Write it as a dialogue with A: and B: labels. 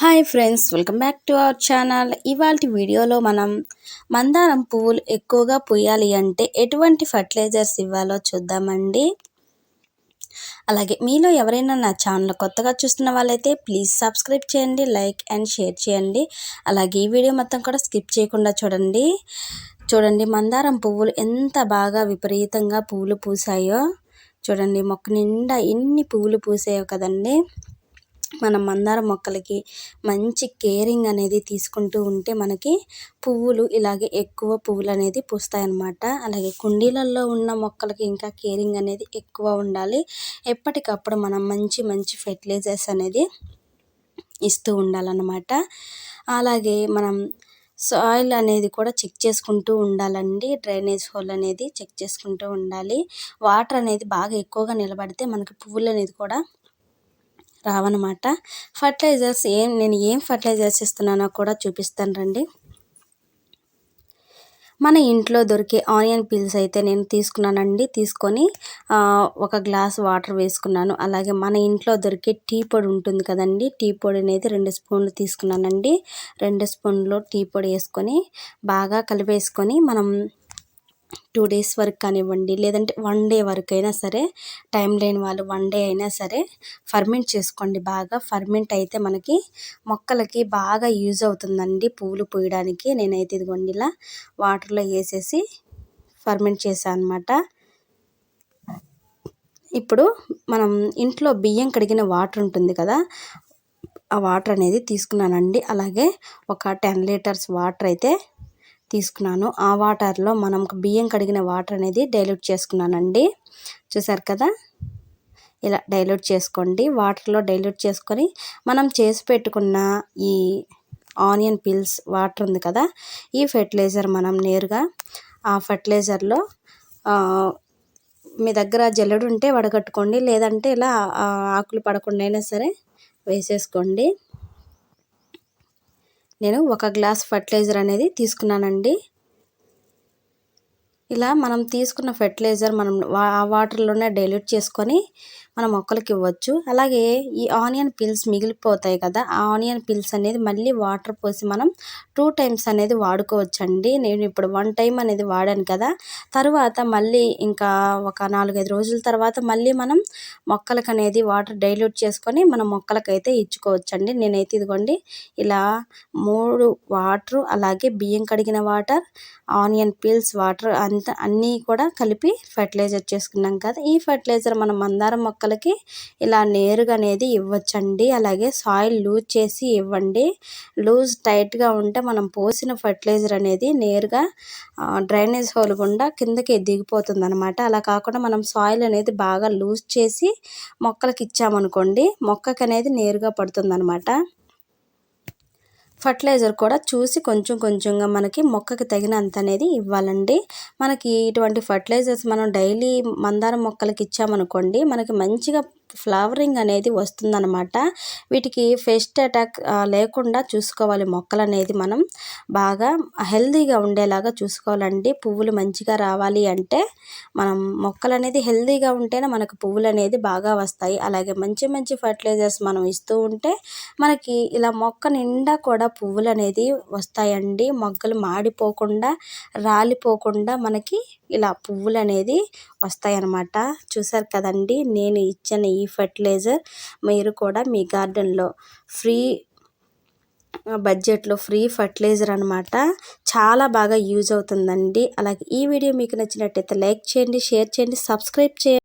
A: Hi friends welcome back to our channel. ఇవాళ వీడియోలో మనం మందారం పువ్వులు ఎక్కువగా పూయాలి అంటే ఎటువంటి ఫర్టిలైజర్స్ ఇవ్వాలో చూద్దామండి. అలాగే మీలో ఎవరైనా నా ఛానల్ కొత్తగా చూస్తున్న వాళ్ళైతే ప్లీజ్ సబ్స్క్రైబ్ చేయండి లైక్ అండ్ షేర్ చేయండి. అలాగే ఈ వీడియో మొత్తం కూడా స్కిప్ చేయకుండా చూడండి. చూడండి మందారం పువ్వులు ఎంత బాగా విపరీతంగా పువ్వులు పూసాయో. చూడండి మొక్క నిండా ఎన్ని పువ్వులు పూసాయో కదండి. మనం మందార మొక్కలకి మంచి కేరింగ్ అనేది తీసుకుంటూ ఉంటే మనకి పువ్వులు ఇలాగే ఎక్కువ పువ్వులు అనేది పూస్తాయన్నమాట. అలాగే కుండీలలో ఉన్న మొక్కలకి ఇంకా కేరింగ్ అనేది ఎక్కువ ఉండాలి. ఎప్పటికప్పుడు మనం మంచి మంచి ఫెర్టిలైజర్స్ అనేది ఇస్తూ ఉండాలన్నమాట. అలాగే మనం సాయిల్ అనేది కూడా చెక్ చేసుకుంటూ ఉండాలండి. డ్రైనేజ్ హోల్ అనేది చెక్ చేసుకుంటూ ఉండాలి. వాటర్ అనేది బాగా ఎక్కువగా నిలబడితే మనకి పువ్వులు అనేది కూడా రావన్నమాట. ఫర్టిలైజర్స్ ఏం నేను ఏం ఫర్టిలైజర్స్ ఇస్తున్నానో కూడా చూపిస్తాను రండి. మన ఇంట్లో దొరికే ఆనియన్ పీల్స్ అయితే నేను తీసుకున్నానండి. తీసుకొని ఒక గ్లాస్ వాటర్ వేసుకున్నాను. అలాగే మన ఇంట్లో దొరికే టీ పొడి ఉంటుంది కదండి టీ పొడి అనేది రెండు స్పూన్లు తీసుకున్నానండి. రెండు స్పూన్లు టీ పొడి వేసుకొని బాగా కలిపేసుకొని మనం టూ డేస్ వరకు కానివ్వండి లేదంటే వన్ డే వరకు అయినా సరే టైం లేని వాళ్ళు వన్ డే అయినా సరే ఫర్మెంట్ చేసుకోండి. బాగా ఫర్మెంట్ అయితే మనకి మొక్కలకి బాగా యూజ్ అవుతుందండి పువ్వులు పూయడానికి. నేనైతే ఇదిగోండి ఇలా వాటర్లో వేసేసి ఫర్మెంట్ చేశాను అనమాట ఇప్పుడు మనం ఇంట్లో బియ్యం కడిగిన వాటర్ ఉంటుంది కదా ఆ వాటర్ అనేది తీసుకున్నానండి. అలాగే ఒక టెన్ లీటర్స్ వాటర్ అయితే తీసుకున్నాను. ఆ వాటర్లో మనం బియ్యం కడిగిన వాటర్ అనేది డైల్యూట్ చేసుకున్నానండి. చూసారు కదా? ఇలా డైల్యూట్ చేసుకోండి. వాటర్లో డైల్యూట్ చేసుకొని మనం చేసి పెట్టుకున్న ఈ ఆనియన్ పిల్స్ వాటర్ ఉంది కదా? ఈ ఫెర్టిలైజర్ మనం నేరుగా ఆ ఫెర్టిలైజర్లో మీ దగ్గర జల్లెడు ఉంటే వడగట్టుకోండి. లేదంటే ఇలా ఆకులు పడకుండా అయినా సరే వేసేసుకోండి. నేను ఒక గ్లాస్ ఫర్టిలైజర్ అనేది తీసుకున్నానండి. ఇలా మనం తీసుకున్న ఫెర్టిలైజర్ మనం ఆ వాటర్లోనే డైల్యూట్ చేసుకొని మన మొక్కలకి ఇవ్వచ్చు. అలాగే ఈ ఆనియన్ పిల్స్ మిగిలిపోతాయి కదా ఆ ఆనియన్ పిల్స్ అనేది మళ్ళీ వాటర్ పోసి మనం టూ టైమ్స్ అనేది వాడుకోవచ్చండి. నేను ఇప్పుడు వన్ టైం అనేది వాడాను కదా తర్వాత మళ్ళీ ఇంకా ఒక నాలుగైదు రోజుల తర్వాత మళ్ళీ మనం మొక్కలకు అనేది వాటర్ డైల్యూట్ చేసుకొని మన మొక్కలకైతే ఇచ్చుకోవచ్చండి. నేనైతే ఇదిగోండి ఇలా మూడు వాటర్ అలాగే బియ్యం కడిగిన వాటర్ ఆనియన్ పీల్స్ వాటర్ అంతా అన్నీ కూడా కలిపి ఫర్టిలైజర్ చేసుకున్నాం కదా. ఈ ఫర్టిలైజర్ మనం మందారం మొక్కలకి ఇలా నేరుగా అనేది ఇవ్వచ్చండి. అలాగే సాయిల్ లూజ్ చేసి ఇవ్వండి. లూజ్ టైట్గా ఉంటే మనం పోసిన ఫర్టిలైజర్ అనేది నేరుగా డ్రైనేజ్ హోల్ గుండా కిందకి దిగిపోతుంది అనమాట అలా కాకుండా మనం సాయిల్ అనేది బాగా లూజ్ చేసి మొక్కలకి ఇచ్చామనుకోండి మొక్కకి అనేది నేరుగా పడుతుంది ఫర్టిలైజర్ కూడా చూసి కొంచెం కొంచెంగా మనకి మొక్కకి తగినంత అనేది ఇవ్వాలండి. మనకి ఇటువంటి ఫర్టిలైజర్స్ మనం డైలీ మందారం మొక్కలకి ఇచ్చామనుకోండి మనకి మంచిగా ఫ్లవరింగ్ అనేది వస్తుందనమాట వీటికి ఫెస్ట్ అటాక్ లేకుండా చూసుకోవాలి. మొక్కలు అనేది మనం బాగా హెల్దీగా ఉండేలాగా చూసుకోవాలండి. పువ్వులు మంచిగా రావాలి అంటే మనం మొక్కలు అనేది హెల్దీగా ఉంటేనే మనకు పువ్వులు అనేది బాగా వస్తాయి. అలాగే మంచి మంచి ఫర్టిలైజర్స్ మనం ఇస్తూ ఉంటే మనకి ఇలా మొక్క నిండా కూడా పువ్వులు అనేది వస్తాయండి. మొగ్గలు మాడిపోకుండా రాలిపోకుండా మనకి ఇలా పువ్వులు అనేది వస్తాయన్నమాట. చూసారు కదండి నేను ఇచ్చిన ఈ ఫర్టిలైజర్ మీరు కూడా మీ గార్డెన్లో ఫ్రీ బడ్జెట్లో ఫ్రీ ఫర్టిలైజర్ అనమాట చాలా బాగా యూజ్ అవుతుందండి. అలాగే ఈ వీడియో మీకు నచ్చినట్టయితే లైక్ చేయండి షేర్ చేయండి సబ్స్క్రైబ్ చేయండి.